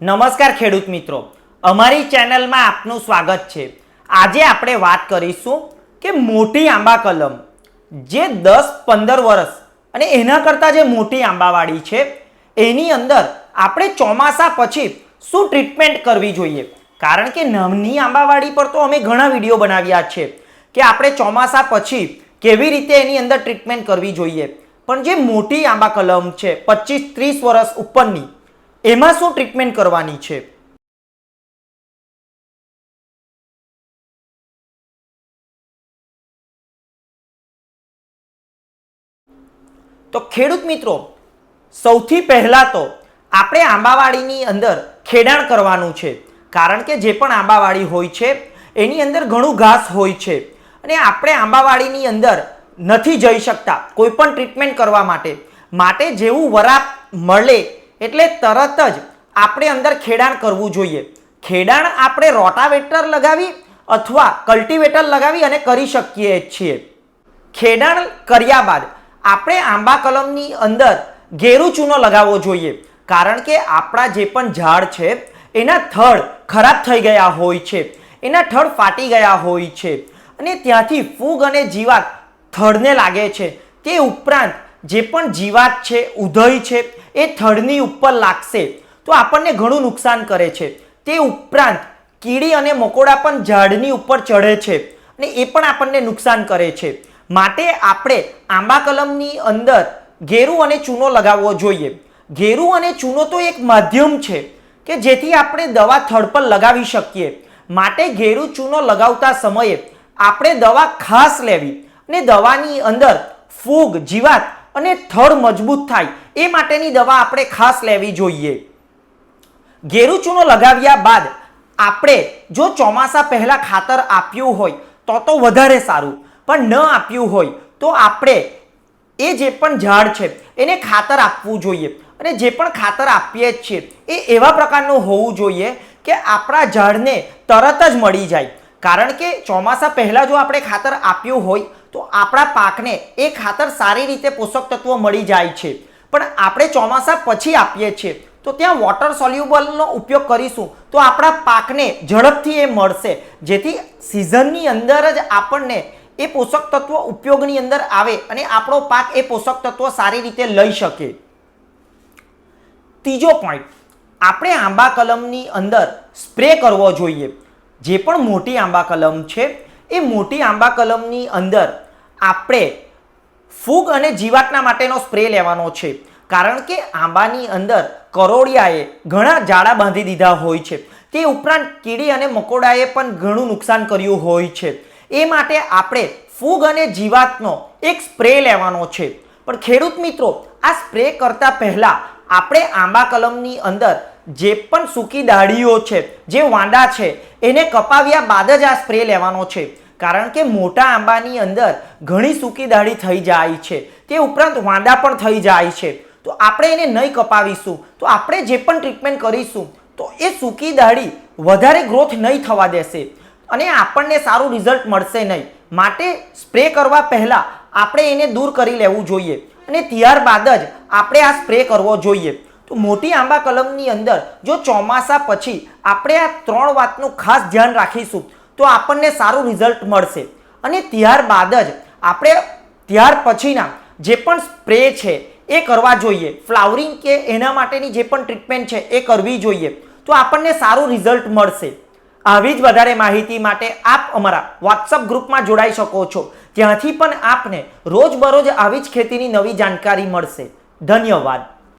નમસ્કાર ખેડૂત મિત્રો. અમારી ચેનલમાં આપનું સ્વાગત છે. આજે આપણે વાત કરીશું કે મોટી આંબા કલમ, જે દસ પંદર વર્ષ અને એના કરતાં જે મોટી આંબાવાળી છે, એની અંદર આપણે ચોમાસા પછી શું ટ્રીટમેન્ટ કરવી જોઈએ? કારણ કે નાની આંબાવાળી પર તો અમે ઘણા વીડિયો બનાવ્યા છે કે આપણે ચોમાસા પછી કેવી રીતે એની અંદર ટ્રીટમેન્ટ કરવી જોઈએ. પણ જે મોટી આંબા કલમ છે, પચીસ ત્રીસ વર્ષ ઉપરની એમાં શું ટ્રીટમેન્ટ કરવાની છે? તો ખેડૂત મિત્રો, સૌથી પહેલાં તો આપણે આંબાવાડીની અંદર ખેડાણ કરવાનું છે. કારણ કે જે પણ આંબાવાડી હોય છે, એની અંદર ઘણું ઘાસ હોય છે. અને આપણે આંબાવાડીની અંદર નથી જઈ શકતા કોઈ પણ ટ્રીટમેન્ટ કરવા માટે. માટે જેવું વરાપ મળે એટલે તરત જ આપણે અંદર ખેડાણ કરવું જોઈએ. ખેડાણ આપણે રોટાવેટર લગાવી અથવા કલ્ટિવેટર લગાવી અને કરી શકીએ છીએ. ખેડાણ કર્યા બાદ આપણે આંબા કલમની અંદર ઘેરું ચૂનો લગાવવો જોઈએ. કારણ કે આપણા જે પણ ઝાડ છે, એના થડ ખરાબ થઈ ગયા હોય છે. એના થડ ફાટી ગયા હોય છે. અને ત્યાંથી ફૂગ અને જીવાત થડને લાગે છે. તે ઉપરાંત જે પણ જીવાત છે ઉધય છે, એ થડની ઉપર લાગશે, તો આપણને ઘણું નુકસાન કરે છે. તે ઉપરાંત કીડી અને મકોડા પણ ઝાડની ઉપર ચઢે છે અને એ પણ આપણને નુકસાન કરે છે. માટે આપણે આંબા કલમની અંદર ઘેરું અને ચૂનો લગાવવો જોઈએ. ઘેરું અને ચૂનો તો એક માધ્યમ છે કે જેથી આપણે દવા થડ પર લગાવી શકીએ. માટે ઘેરું ચૂનો લગાવતા સમયે આપણે દવા ખાસ લેવી અને દવાની અંદર ફૂગ, જીવાત અને થડ મજબૂત થાય. એ માટેની દવા આપણે ખાસ લેવી જોઈએ. ઘેરું લગાવ્યા બાદ આપણે જો ચોમાસા પહેલાં ખાતર આપ્યું હોય, તો તો વધારે સારું. પણ ન આપ્યું હોય, તો આપણે એ જે પણ ઝાડ છે, એને ખાતર આપવું જોઈએ. અને જે પણ ખાતર આપીએ જ છીએ, એ એવા પ્રકારનું હોવું જોઈએ કે આપણા ઝાડને તરત જ મળી જાય. કારણ કે ચોમાસા પહેલાં જો આપણે ખાતર આપ્યું હોય તો આપણા પાકને એ ખાતર સારી રીતે પોષક તત્વો મળી જાય છે. પણ આપણે ચોમાસા પછી આપીએ છીએ. તો ત્યાં વોટર સોલ્યુબલનો ઉપયોગ કરીશું તો આપણા પાકને ઝડપથી એ મળશે. જેથી સિઝનની અંદર જ આપણને એ પોષક તત્વો ઉપયોગની અંદર આવે અને આપણો પાક એ પોષક તત્વો સારી રીતે લઈ શકે. ત્રીજો પોઈન્ટ આપણે આંબા કલમની અંદર સ્પ્રે કરવો જોઈએ. જે પણ મોટી આંબા કલમ છે એ મોટી આંબા કલમની અંદર આપણે ફૂગ અને જીવાતના માટેનો સ્પ્રે લેવાનો છે. કારણ કે આંબાની અંદર કરોળિયાએ ઘણા જાડા બાંધી દીધા હોય છે. તે ઉપરાંત કીડી અને મકોડાએ પણ ઘણું નુકસાન કર્યું હોય છે. એ માટે આપણે ફૂગ અને જીવાતનો એક સ્પ્રે લેવાનો છે. પણ ખેડૂત મિત્રો, આ સ્પ્રે કરતા પહેલા આપણે આંબા કલમની અંદર જે પણ સૂકી દાઢીઓ છે, જે વાંડા છે, એને કપાવ્યા બાદ જ આ સ્પ્રે લેવાનો છે. કારણ કે મોટા આંબાની અંદર ઘણી સૂકી દાઢી થઈ જાય છે. તે ઉપરાંત વાંડા પણ થઈ જાય છે. તો આપણે એને નહીં કપાવીશું. તો આપણે જે પણ ટ્રીટમેન્ટ કરીશું, તો એ સૂકી દાઢી વધારે ગ્રોથ નહીં થવા દેશે. અને આપણને સારું રિઝલ્ટ મળશે નહીં. માટે સ્પ્રે કરવા પહેલાં આપણે એને દૂર કરી લેવું જોઈએ. અને ત્યારબાદ જ આપણે આ સ્પ્રે કરવો જોઈએ. મોટી આંબા કલમની અંદર જો ચોમાસા પછી આપણે આ ત્રણ વાતનું ખાસ ધ્યાન રાખીશું, તો આપણને સારું રિઝલ્ટ મળશે. અને ત્યારબાદ જ આપણે ત્યાર પછીના જે પણ સ્પ્રે છે, એ કરવા જોઈએ. ફ્લાવરિંગ કે એના માટેની જે પણ ટ્રીટમેન્ટ છે, એ કરવી જોઈએ. તો આપણને સારું રિઝલ્ટ મળશે. આવી જ વધારે માહિતી માટે આપ અમારા વોટ્સઅપ ગ્રુપમાં જોડાઈ શકો છો. ત્યાંથી પણ આપને રોજબરોજ આવી જ ખેતીની નવી જાણકારી મળશે. ધન્યવાદ.